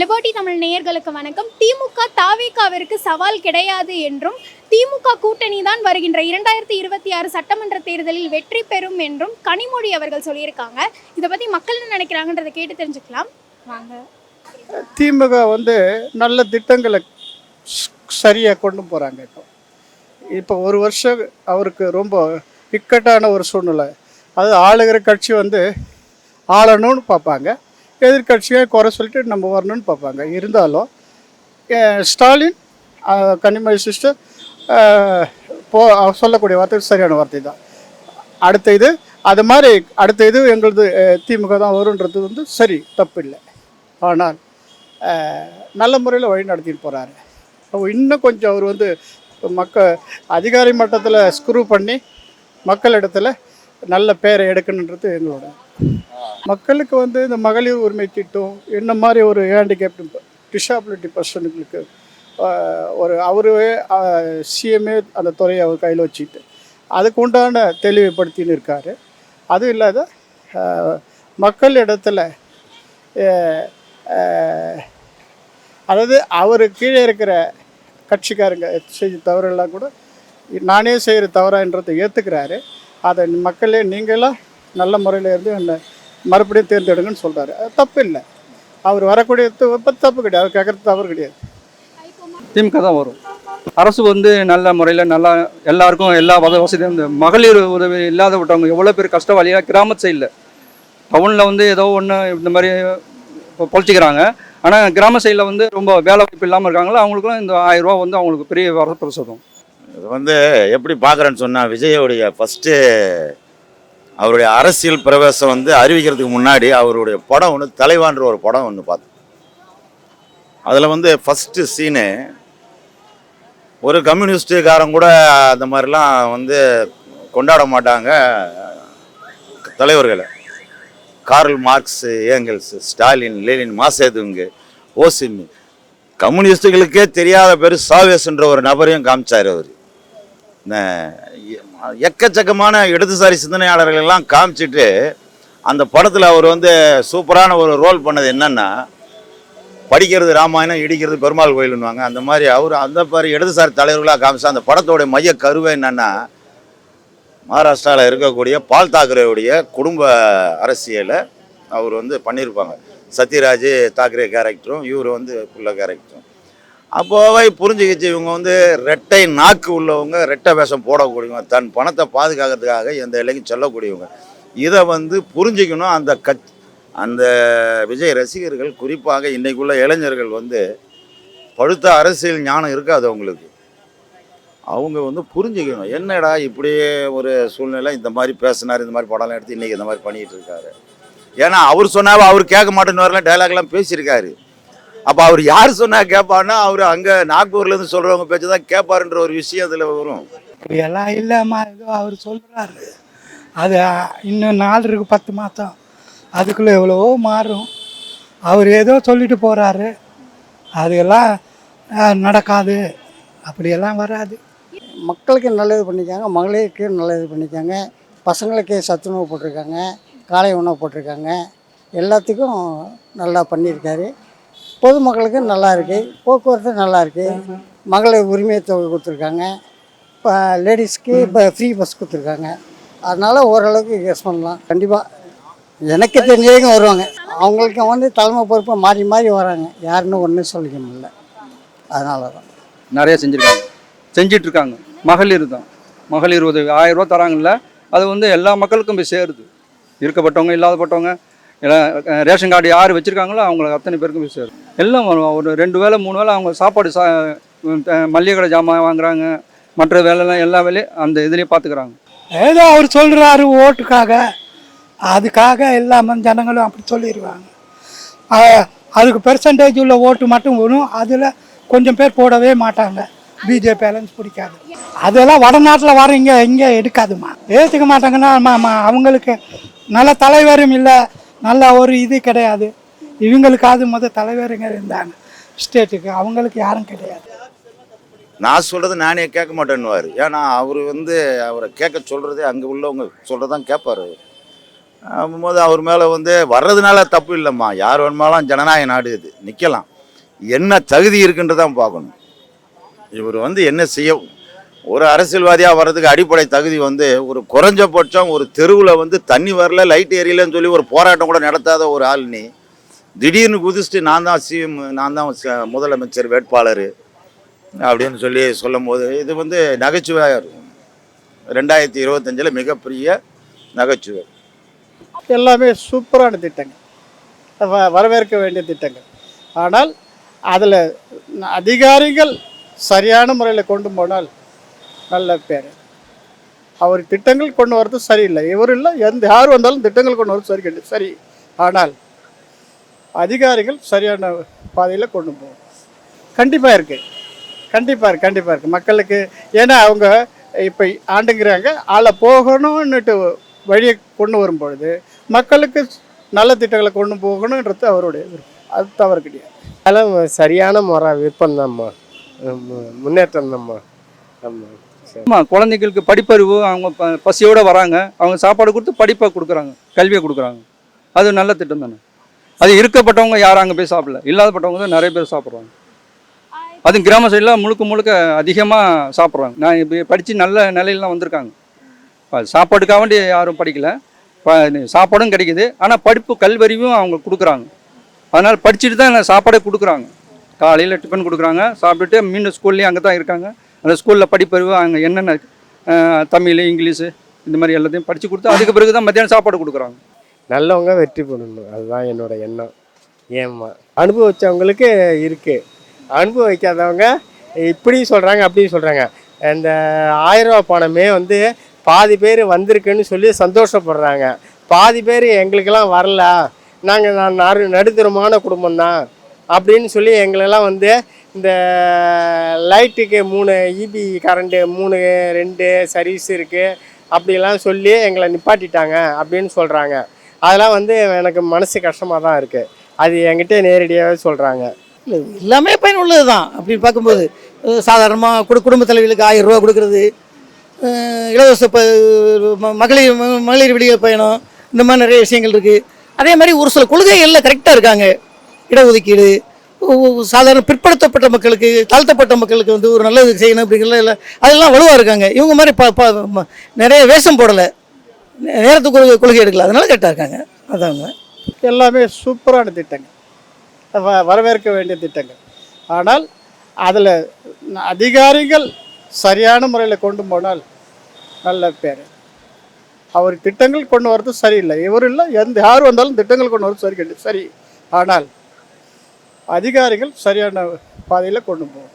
Liberty Tamil நேயர்களுக்கு வணக்கம். திமுக தாவேகாவிற்கு சவால் கிடையாது என்றும் திமுக கூட்டணி தான் வருகின்ற இரண்டாயிரத்தி இருபத்தி ஆறு சட்டமன்ற தேர்தலில் வெற்றி பெறும் என்றும் கனிமொழி அவர்கள் சொல்லியிருக்காங்க. இதை பத்தி மக்கள் என்ன நினைக்கிறாங்கன்றதை கேட்டு தெரிஞ்சுக்கலாம். வாங்க. திமுக வந்து நல்ல திட்டங்களை சரியாக கொண்டு போகிறாங்க இப்போ. இப்போ ஒரு வருஷம் அவருக்கு ரொம்ப இக்கட்டான ஒரு சூழ்நிலை. அது ஆளுகிற கட்சி வந்து ஆளணும்னு பார்ப்பாங்க. எதிர்கட்சியை குறை சொல்லிட்டு நம்ம வரணும்னு பார்ப்பாங்க. இருந்தாலும் ஸ்டாலின் அஹ், சிஸ்டர் போ அவர் சொல்லக்கூடிய வார்த்தை சரியான வார்த்தை தான். அடுத்த இது அது மாதிரி அடுத்த இது எங்களது திமுக தான் வருன்றது வந்து சரி தப்பில்லை. ஆனால் நல்ல முறையில் வழி நடத்திட்டு போகிறாரு இன்னும் கொஞ்சம் அவர் வந்து மக்க அதிகாரி மட்டத்தில் ஸ்க்ரூ பண்ணி மக்களிடத்தில் நல்ல பேரை எடுக்கணுன்றது எங்களோட மக்களுக்கு வந்து இந்த மகளிர் உரிமை திட்டம் என்ன மாதிரி ஒரு ஹேண்டிகேப்ட் டிசபிலிட்டி பர்சனுங்களுக்கு ஒரு அவரே சிஎம்ஏ அந்த துறையை அவர் கையில் வச்சுட்டு அதுக்கு உண்டான தெளிவுபடுத்தின்னு இருக்கார். அதுவும் இல்லாத மக்கள் இடத்துல அதாவது அவர் கீழே இருக்கிற கட்சிக்காரங்க செய்த தவறெல்லாம் கூட நானே செய்கிற தவறான்றதை ஏற்றுக்கிறாரு அதை மக்களே நீங்களாம் நல்ல முறையில் இருந்து என்னை மறுபடியும் தேர்ந்தெடுங்கன்னு சொல்கிறாரு அது தப்பு இல்லை அவர் வரக்கூடிய தப்பு கிடையாது. அவர் கேட்குறது தவறு கிடையாது. திமுக தான் வரும். அரசு வந்து நல்ல முறையில் நல்லா எல்லாருக்கும் எல்லா வச வசதியும் இந்த மகளிர் உதவி இல்லாத விட்டவங்க எவ்வளோ பேர் கஷ்டவாளியாக கிராமத்து சைடில் டவுனில் வந்து ஏதோ ஒன்று இந்த மாதிரி இப்போ பொழைச்சிக்கிறாங்க. ஆனால் கிராம சைடில் வந்து ரொம்ப வேலை வாய்ப்பு இல்லாமல் இருக்காங்களோ? அவங்களுக்குலாம் இந்த ஆயிரம் ரூபா வந்து அவங்களுக்கு பெரிய வரப்பிரசாதம். இது வந்து எப்படி பார்க்குறேன்னு சொன்னால் விஜயோடைய ஃபஸ்ட்டு அவருடைய அரசியல் பிரவேசம் வந்து அறிவிக்கிறதுக்கு முன்னாடி அவருடைய படம் ஒன்று தலைவான்ற ஒரு படம் ஒன்று பார்த்தேன். அதில் வந்து ஃபஸ்ட்டு சீனு ஒரு கம்யூனிஸ்டுக்காரன் கூட அந்த மாதிரிலாம் வந்து கொண்டாட மாட்டாங்க தலைவர்களை. Karl Marx Engels Stalin Lenin Mao Zedong Ho Chi Minh கம்யூனிஸ்டுகளுக்கே தெரியாத பேர் சாவேஸ்ன்ற ஒரு நபரையும் காமிச்சார் அவர். இந்த எக்கச்சக்கமான இடதுசாரி சிந்தனையாளர்கள் எல்லாம் காமிச்சிட்டு அந்த படத்தில் அவர் வந்து சூப்பரான ஒரு ரோல் பண்ணது என்னன்னா படிக்கிறது ராமாயணம் இடிக்கிறது பெருமாள் கோயில்னுவாங்க அந்த மாதிரி அவர் அந்த மாதிரி இடதுசாரி தலைவர்களாக காமிச்சா அந்த படத்தோடைய மைய கருவை என்னன்னா மகாராஷ்டிராவில் இருக்கக்கூடிய பால் தாக்கரேவுடைய குடும்ப அரசியலை அவர் வந்து பண்ணியிருப்பாங்க. சத்யராஜ் தாக்கரே கேரக்டரும் இவர் வந்து புள்ள கேரக்டரும் அப்போவே புரிஞ்சுக்கிச்சு இவங்க வந்து ரெட்டை நாக்கு உள்ளவங்க ரெட்டை வேஷம் போடக்கூடியவங்க தன் பணத்தை பாதுகாக்கிறதுக்காக எந்த இலைக்கும் சொல்லக்கூடியவங்க. இதை வந்து புரிஞ்சுக்கணும். அந்த கத் அந்த விஜய் ரசிகர்கள் குறிப்பாக இன்றைக்குள்ள இளைஞர்கள் வந்து பழுத்த அரசியல் ஞானம் இருக்காது அவங்களுக்கு. அவங்க வந்து புரிஞ்சுக்கணும். என்னடா இப்படியே ஒரு சூழ்நிலை இந்த மாதிரி பேசினார் இந்த மாதிரி படம்லாம் எடுத்து இன்றைக்கி இந்த மாதிரி பண்ணிகிட்டு இருக்காரு. ஏன்னா அவர் சொன்னாவே அவர் கேட்க மாட்டேன்னு வரலாம் டைலாக்லாம் பேசியிருக்காரு. அப்போ அவர் யார் சொன்னா கேட்பான்னா அவர் அங்கே நாக்பூர்லேருந்து சொல்கிறவங்க பேச்சு தான் கேட்பாருன்ற ஒரு விஷயம் அதில் வரும். எல்லாம் இல்லைம்மா ஏதோ அவர் சொல்கிறாரு அது இன்னும் நாள் இருக்கு பத்து மாதம் அதுக்குள்ளே எவ்வளவோ மாறும். அவர் ஏதோ சொல்லிட்டு போகிறாரு அதெல்லாம் நடக்காது. அப்படியெல்லாம் வராது. மக்களுக்கு நல்லது பண்ணியிருக்காங்க மகளிருக்கு நல்லது பண்ணியிருக்காங்க பசங்களுக்கு சத்துணவு போட்டிருக்காங்க காலை உணவு போட்டிருக்காங்க. எல்லாத்துக்கும் நல்லா பண்ணியிருக்காரு. பொதுமக்களுக்கு நல்லா இருக்குது போக்குவரத்து நல்லா இருக்குது மகளிர் உரிமை தொகை கொடுத்துருக்காங்க. இப்போ லேடிஸ்க்கு இப்போ ஃப்ரீ பஸ் கொடுத்துருக்காங்க. அதனால் ஓரளவுக்கு கெஸ் பண்ணலாம். கண்டிப்பாக எனக்கு தெரிஞ்சவங்க வருவாங்க. அவங்களுக்கு வந்து தலைமை பொறுப்பை மாறி மாறி வராங்க. யாருன்னு ஒன்றும் சொல்லிக்க முடியல. அதனால தான் நிறைய செஞ்சுருக்காங்க. செஞ்சிட்ருக்காங்க. மகளிர் தான். மகளிர் உதவி ஆயிரம் ரூபா தராங்கல்ல. அது வந்து எல்லா மக்களுக்கும் போய் சேருது. இருக்கப்பட்டவங்க இல்லாதப்பட்டவங்க ரேஷன் கார்டு யார் வச்சுருக்காங்களோ அவங்களுக்கு அத்தனை பேருக்கும் போய் சேரும் எல்லாம் வரும். ஒரு ரெண்டு வேளை மூணு வேளை அவங்க சாப்பாடு சா மளிகை கடை ஜாமான் வாங்குறாங்க. மற்ற வேலைலாம் எல்லா வேலையும் அந்த இதுலேயே பார்த்துக்கிறாங்க ஏதோ அவர் சொல்கிறாரு ஓட்டுக்காக. அதுக்காக எல்லா ஜனங்களும் அப்படி சொல்லிடுவாங்க அதுக்கு பெர்சன்டேஜ் உள்ள ஓட்டு மட்டும் வரும். அதில் கொஞ்சம் பேர் போடவே மாட்டாங்க. பிஜேபி பேலன்ஸ் பிடிக்காது. அதெல்லாம் வடநாட்டில் வர இங்கே இங்கே எடுக்காதுமா ஏற்றுக்க மாட்டாங்கன்னா அவங்களுக்கு நல்ல தலைவரும் இல்லை. நல்ல ஒரு இது கிடையாது. இவங்களுக்காவது மொதல் தலைவருங்க இருந்தாங்க. ஸ்டேட்டுக்கு அவங்களுக்கு யாரும் கிடையாது. நான் சொல்கிறது நானே கேட்க மாட்டேன்னுவார். ஏன்னா அவர் வந்து அவரை கேட்க சொல்கிறதே அங்கே உள்ளவங்க சொல்கிறதான் கேட்பார். போது அவர் மேலே வந்து வர்றதுனால தப்பு இல்லைம்மா. யார் வேணுமாலாம் ஜனநாயக நாடு இது. நிற்கலாம் என்ன தகுதி இருக்குன்றதான் பார்க்கணும். இவர் வந்து என்ன செய்ய ஒரு அரசியல்வாதியாக வர்றதுக்கு அடிப்படை தகுதி வந்து ஒரு குறைஞ்சபட்சம் ஒரு தெருவில் வந்து தண்ணி வரல லைட் எரியலன்னு சொல்லி ஒரு போராட்டம் கூட நடத்தாத ஒரு ஆள் நீ. திடீர்னு குதிச்சுட்டு நான் தான் சிஎம் நான் தான் முதலமைச்சர் வேட்பாளர் அப்படின்னு சொல்லி சொல்லும் போது இது வந்து நகைச்சுவையாக இருக்கும். ரெண்டாயிரத்தி இருபத்தஞ்சில் மிகப்பெரிய நகைச்சுவை. எல்லாமே சூப்பரான திட்டங்கள். வரவேற்க வேண்டிய திட்டங்கள். ஆனால் அதில் அதிகாரிகள் சரியான முறையில் கொண்டு போனால் நல்ல பேர். அவர் திட்டங்கள் கொண்டு வரது சரியில்லை. இவர் இல்லை எந்த யார் வந்தாலும் திட்டங்கள் கொண்டு வரது சரி கிடையாது சரி. ஆனால் அதிகாரிகள் சரியான பாதையில் கொண்டு போகும் கண்டிப்பாக இருக்குது கண்டிப்பாக இருக்குது கண்டிப்பாக இருக்குது மக்களுக்கு ஏன்னா அவங்க இப்போ ஆண்டுங்கிறாங்க ஆளை போகணும்னுட்டு வழியை கொண்டு வரும் பொழுது மக்களுக்கு நல்ல திட்டங்களை கொண்டு போகணுன்றது அவருடைய விருப்பம். அது தவறு கிடையாது. அதெல்லாம் சரியான முறை விற்பனை தான்மா. முன்னேற்றம் தான்மா. ஆமாம் ஆமாம் குழந்தைங்களுக்கு படிப்பறிவு அவங்க ப பசியோடு வராங்க. அவங்க சாப்பாடு கொடுத்து படிப்பை கொடுக்குறாங்க கல்வியை கொடுக்குறாங்க. அது நல்ல திட்டம் தானே. அது இருக்கப்பட்டவங்க யாரும் அங்கே போய் சாப்பிடல. இல்லாதப்பட்டவங்க தான் நிறைய பேர் சாப்பிட்றாங்க. அது கிராம சைடில் முழுக்க முழுக்க அதிகமாக சாப்பிட்றாங்க. நான் இப்போ படித்து நல்ல நிலையிலாம் வந்திருக்காங்க. இப்ப சாப்பாட்டுக்காக வேண்டி யாரும் படிக்கல. சாப்பாடும் கிடைக்குது. ஆனால் படிப்பு கல்வறிவும் அவங்க கொடுக்குறாங்க. அதனால் படிச்சுட்டு தான் சாப்பாடே கொடுக்குறாங்க. காலையில் டிஃபன் கொடுக்குறாங்க. சாப்பிட்டுட்டு மீண்டும் ஸ்கூல்லேயும் அங்கே தான் இருக்காங்க. அந்த ஸ்கூலில் படிப்பறிவு அங்கே என்னென்ன தமிழ் இங்கிலீஷு இந்த மாதிரி எல்லாத்தையும் படித்து கொடுத்து அதுக்கு பிறகு தான் மத்தியானம் சாப்பாடு கொடுக்குறாங்க. நல்லவங்க வெற்றி பண்ணணும் அதுதான் என்னோட எண்ணம். ஏம்மா அனுபவிச்சவங்களுக்கு இருக்குது அனுபவிக்காதவங்க இப்படியும் சொல்கிறாங்க அப்படியும் சொல்கிறாங்க இந்த ஆயிரரூபா பணமே வந்து பாதி பேர் வந்திருக்குன்னு சொல்லி சந்தோஷப்படுறாங்க. பாதி பேர் எங்களுக்கெல்லாம் வரல. நாங்கள் நான் நடு நடுத்தரமான குடும்பம் தான் அப்படின்னு சொல்லி எங்களெல்லாம் வந்து இந்த லைட்டுக்கு மூணு இபி கரண்ட்டு மூணு ரெண்டு சர்வீஸ் இருக்குது அப்படிலாம் சொல்லி எங்களை நிப்பாட்டிட்டாங்க அப்படின்னு சொல்கிறாங்க அதெல்லாம் வந்து எனக்கு மனசு கஷ்டமாக தான் இருக்குது அது என்கிட்ட நேரடியாகவே சொல்கிறாங்க இல்லை எல்லாமே பயனுள்ளது தான் அப்படின்னு பார்க்கும்போது சாதாரணமாக குடு குடும்ப தலைவிகளுக்கு ஆயிரம் ரூபா கொடுக்குறது இலவச ப ம- மகளிர் மகளிர் விடியல் பயணம் இந்த மாதிரி நிறைய விஷயங்கள் இருக்குது அதே மாதிரி ஒரு சில கொள்கைகளில் கரெக்டாக இருக்காங்க. இடஒதுக்கீடு சாதாரண பிற்படுத்தப்பட்ட மக்களுக்கு தாழ்த்தப்பட்ட மக்களுக்கு வந்து ஒரு நல்லது செய்யணும் அப்படிங்கிறதுல இல்லை அதெல்லாம் வலுவாக இருக்காங்க. இவங்க மாதிரி ப நிறைய வேஷம் போடலை. நேரத்துக்கு ஒரு கொள்கை எடுக்கல. அதனால கரெக்டாக இருக்காங்க. அதாங்க எல்லாமே சூப்பரான திட்டங்கள். வ- வரவேற்க வேண்டிய திட்டங்கள். ஆனால் அதில் அதிகாரிகள் சரியான முறையில் கொண்டு போனால் நல்ல பேர். அவர் திட்டங்கள் கொண்டு வரது சரியில்லை. இவர் இல்லை எந்த யார் வந்தாலும் திட்டங்கள் கொண்டு வரது சரி கிடையாது சரி. ஆனால் அதிகாரிகள் சரியான பாதையில் கொண்டு போகும்